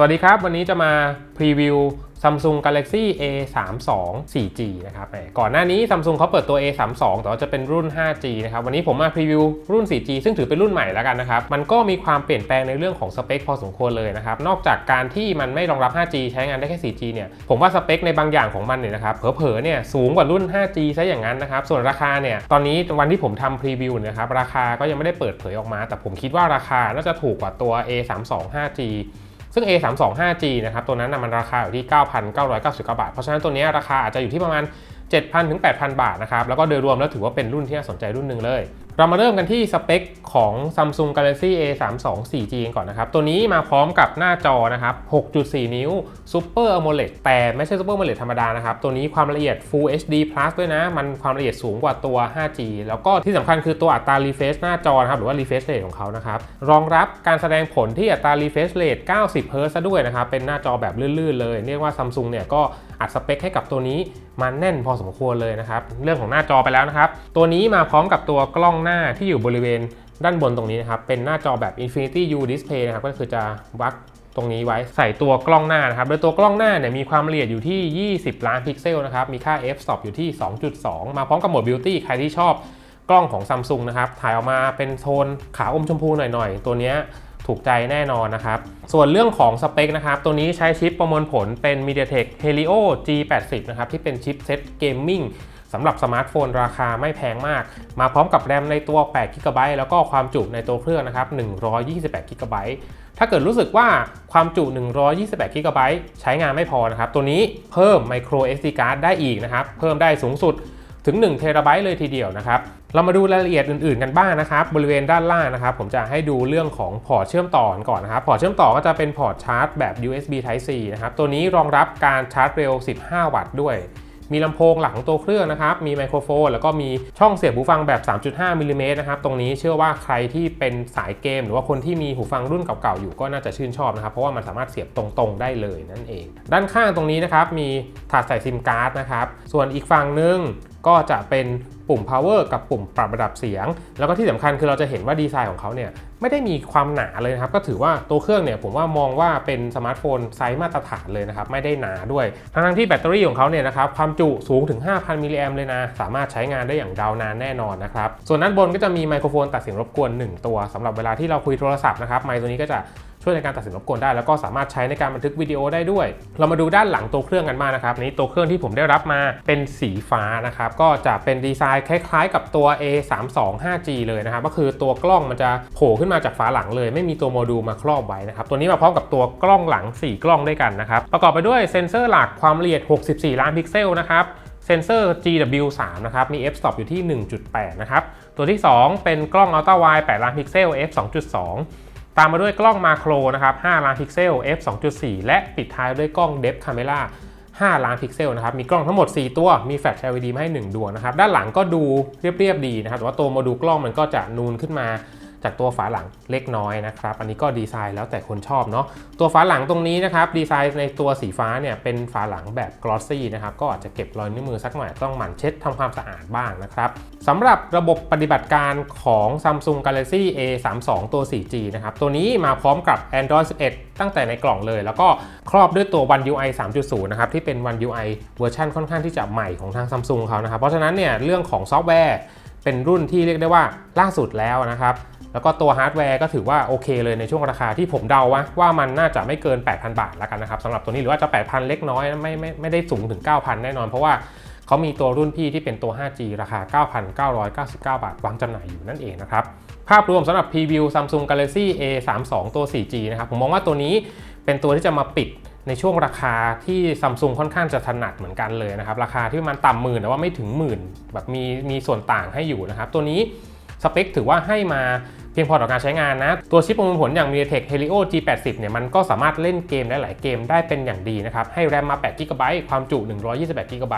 สวัสดีครับ วันนี้จะมาพรีวิว Samsung Galaxy A32 4G นะครับก่อนหน้านี้ Samsung เขาเปิดตัว A32 แต่ว่าจะเป็นรุ่น 5G นะครับ วันนี้ผมมาพรีวิวรุ่น 4G ซึ่งถือเป็นรุ่นใหม่แล้วกันนะครับ มันก็มีความเปลี่ยนแปลงในเรื่องของสเปคพอสมควรเลยนะครับ นอกจากการที่มันไม่รองรับ 5G ใช้งานได้แค่ 4G เนี่ย ผมว่าสเปคในบางอย่างของมันเนี่ยนะครับ เผลอๆ เนี่ยสูงกว่ารุ่น 5G ซะอย่างนั้นนะครับ ส่วนราคาเนี่ย ตอนนี้วันที่ผมทำพรีวิวนยนะครับ ราคาก็ยังไม่ได้เปิดเผยออกมา แต่ผมคิดว่าราคาน่าจะถูกกว่าตัว A32 5G ซึ่ง A32 5G นะครับตัวนั้นนะมันราคาอยู่ที่ 9,999 บาท เพราะฉะนั้นตัวนี้ราคาอาจจะอยู่ที่ประมาณ7,000ถึง8,000 บาทนะครับแล้วก็โดยรวมแล้วถือว่าเป็นรุ่นที่น่าสนใจรุ่นหนึ่งเลย เรามาเริ่มกันที่สเปคของ Samsung Galaxy A32 4G กันก่อนนะครับ ตัวนี้มาพร้อมกับหน้าจอนะครับ 6.4 นิ้ว Super AMOLED แต่ไม่ใช่ Super AMOLED ธรรมดานะครับ ตัวนี้ความละเอียด Full HD Plus ด้วยนะ มันความละเอียดสูงกว่าตัว 5G แล้วก็ที่สำคัญคือตัวอัตรา refresh หน้าจอนะครับ หรือว่า refresh rate ของเขานะครับ รองรับการแสดงผลที่อัตรา refresh rate 90 Hz ซะด้วยนะครับ เป็นหน้าจอแบบลื่นๆเลย เรียกว่า Samsung เนี่ยก็อัดสเปคให้กับตัวนี้มาแน่นพอสมควรเลยนะครับ เรื่องของหน้าจอไปแล้วนะครับ ตัวนี้มาพร้อมกับตัวกล้องหน้าที่อยู่บริเวณด้านบนตรงนี้นะครับ เป็นหน้าจอแบบ Infinity U Display นะครับ ก็คือจะวัดตรงนี้ไว้ใส่ตัวกล้องหน้านะครับ โดยตัวกล้องหน้าเนี่ยมีความละเอียดอยู่ที่ 20 ล้านพิกเซลนะครับ มีค่า f-stop อยู่ที่ 2.2 มาพร้อมกับโหมด Beauty ใครที่ชอบกล้องของ Samsung นะครับ ถ่ายออกมาเป็นโทนขาวอมชมพูหน่อยๆ ตัวนี้ถูกใจแน่นอนนะครับ ส่วนเรื่องของสเปคนะครับ ตัวนี้ใช้ชิปประมวลผลเป็น MediaTek Helio G80 นะครับ ที่เป็นชิปเซ็ตเกมมิ่ง สำหรับสมาร์ทโฟนราคาไม่แพงมาก มาพร้อมกับแรมในตัว8 g b แล้วก็ความจุในตัวเครื่องนะครับ128 g b ถ้าเกิดรู้สึกว่าความจุ 128 g b ใช้งานไม่พอนะครับ ตัวนี้เพิ่ม micro SD card ได้อีกนะครับ เพิ่มได้สูงสุดถึง1เทราไบต์เลยทีเดียวนะครับ เรามาดูรายละเอียดอื่นๆกันบ้างนะครับ บริเวณด้านล่างนะครับ ผมจะให้ดูเรื่องของพอร์ตเชื่อมต่อก่อนนะครับ พอร์ตเชื่อมต่อก็จะเป็นพอร์ตชาร์จแบบ USB Type C นะครับ ตัวนี้รองรับการชาร์จเร็ว 15 วัตต์ด้วย มีลำโพงหลังตัวเครื่องนะครับ มีไมโครโฟน แล้วก็มีช่องเสียบหูฟังแบบ 3.5มิลลิเมตรนะครับ ตรงนี้เชื่อว่าใครที่เป็นสายเกม หรือว่าคนที่มีหูฟังรุ่นเก่าๆอยู่ก็น่าจะชื่นชอบนะครับ เพราะว่ามันสามารถเสียบตรงๆได้เลยนั่นเอง ด้านข้างตรงนี้นะครับ มีถาดใส่ซิมการ์ดนะครับ ส่วนอีกฝั่งหนึงก็จะเป็นปุ่ม power กับปุ่มปรับระดับเสียง แล้วก็ที่สำคัญคือเราจะเห็นว่าดีไซน์ของเขาเนี่ย ไม่ได้มีความหนาเลยนะครับ ก็ถือว่าตัวเครื่องเนี่ยผมว่ามองว่าเป็นสมาร์ทโฟนไซส์มาตรฐานเลยนะครับ ไม่ได้หนาด้วย ทั้งที่แบตเตอรี่ของเขาเนี่ยนะครับความจุสูงถึง 5,000 มิลลิแอมเลยนะ สามารถใช้งานได้อย่างยาวนานแน่นอนนะครับ ส่วนด้านบนก็จะมีไมโครโฟนตัดเสียงรบกวน 1 ตัวสำหรับเวลาที่เราคุยโทรศัพท์นะครับไมค์ตัวนี้ก็จะช่วยในการตัดสินรบกวนได้แล้วก็สามารถใช้ในการบันทึกวิดีโอได้ด้วย เรามาดูด้านหลังตัวเครื่องกันบ้างนะครับนี่ตัวเครื่องที่ผมได้รับมาเป็นสีฟ้านะครับก็จะเป็นดีไซน์คล้ายๆ กับตัว A32 5G เลยนะครับก็คือตัวกล้องมันจะโผล่ขึ้นมาจากฝาหลังเลย ไม่มีตัวโมดูลมาครอบไว้นะครับ ตัวนี้มาพร้อมกับตัวกล้องหลัง 4 กล้องด้วยกันนะครับ ประกอบไปด้วยเซ็นเซอร์หลักความละเอียด 64 ล้านพิกเซลนะครับเซนเซอร์ GW3 นะครับ มี f-stop อยู่ที่ 1.8 นะครับ ตัวที่ 2 เป็นกล้อง Ultra Wide 8 ล้านพิกเซล f 2.2 ตามมาด้วยกล้องมาโครนะครับ 5 ล้านพิกเซล f 2.4 และปิดท้ายด้วยกล้อง Depth Camera 5 ล้านพิกเซลนะครับ มีกล้องทั้งหมด 4 ตัว มีแฟลช LED มาให้ 1 ดวงนะครับ ด้านหลังก็ดูเรียบๆดีนะครับ แต่ว่าตัวโมดูลกล้องมันก็จะนูนขึ้นมา จากตัวฝาหลังเล็กน้อยนะครับ อันนี้ก็ดีไซน์แล้วแต่คนชอบเนาะตัวฝาหลังตรงนี้นะครับดีไซน์ในตัวสีฟ้าเนี่ยเป็นฝาหลังแบบกลอสซี่นะครับก็อาจจะเก็บรอยนิ้วมือสักหน่อยต้องหมั่นเช็ดทำความสะอาดบ้างนะครับสำหรับระบบปฏิบัติการของ Samsung Galaxy A32 ตัว 4G นะครับตัวนี้มาพร้อมกับ Android 11 ตั้งแต่ในกล่องเลย แล้วก็ครอบด้วยตัว One UI 3.0 นะครับที่เป็น One UI เวอร์ชันค่อนข้างที่จะใหม่ของทาง Samsung เขานะครับเพราะฉะนั้นเนี่ยเรื่องของซอฟต์แวร์ เป็นรุ่นที่เรียกได้ว่าล่าสุดแล้วนะครับ แล้วก็ตัวฮาร์ดแวร์ก็ถือว่าโอเคเลยในช่วงราคาที่ผมเดาว่าว่ามันน่าจะไม่เกิน 8,000 บาทแล้วกันนะครับสำหรับตัวนี้หรือว่าจะ 8,000 เล็กน้อยไม่ไม่ไม่ได้สูงถึง 9,000 แน่นอน เพราะว่าเขามีตัวรุ่นพี่ที่เป็นตัว 5G ราคา 9,999 บาทวางจำหน่ายอยู่นั่นเองนะครับภาพรวมสำหรับพรีวิว Samsung Galaxy A32 ตัว 4G นะครับผมมองว่าตัวนี้เป็นตัวที่จะมาปิด ในช่วงราคาที่ซัมซุงค่อนข้างจะถนัดเหมือนกันเลยนะครับ ราคาที่มันต่ำหมื่นแต่ว่าไม่ถึงหมื่นแบบมีมีส่วนต่างให้อยู่นะครับ ตัวนี้สเปคถือว่าให้มาเพียงพอต่อการใช้งานนะ ตัวชิปประมวลผลอย่าง MediaTek Helio G80 เนี่ยมันก็สามารถเล่นเกมได้หลายเกมได้เป็นอย่างดีนะครับ ให้แรมมา8 g b ความจุ 128 g b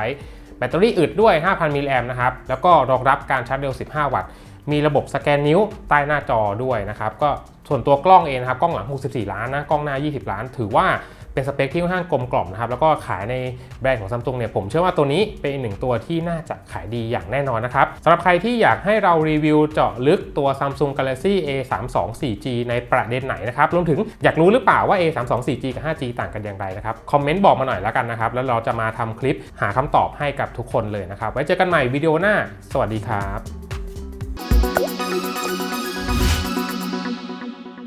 แบตเตอรี่อึดด้วย 5,000 มิลลิแอมนะครับ แล้วก็รองรับการชาร์จเร็ว 15 วัตต์ มีระบบสแกนนิ้วใต้หน้าจอด้วยนะครับ ก็ส่วนตัวกล้องเองนะครับ กล้องหลัง 64 ล้านนะ กล้องหน้า 20 ล้าน ถือว่า เป็นสเปคที่ค่อนข้างกลมกล่อมนะครับแล้วก็ขายในแบรนด์ของซัมซุงเนี่ยผมเชื่อว่าตัวนี้เป็นหนึ่งตัวที่น่าจะขายดีอย่างแน่นอนนะครับสำหรับใครที่อยากให้เรารีวิวเจาะลึกตัว Samsung Galaxy A32 4G ในประเด็นไหนนะครับรวมถึงอยากรู้หรือเปล่าว่า A32 4G กับ 5G ต่างกันอย่างไรนะครับคอมเมนต์บอกมาหน่อยแล้วกันนะครับแล้วเราจะมาทำคลิปหาคำตอบให้กับทุกคนเลยนะครับไว้เจอกันใหม่วิดีโอหน้า สวัสดีครับ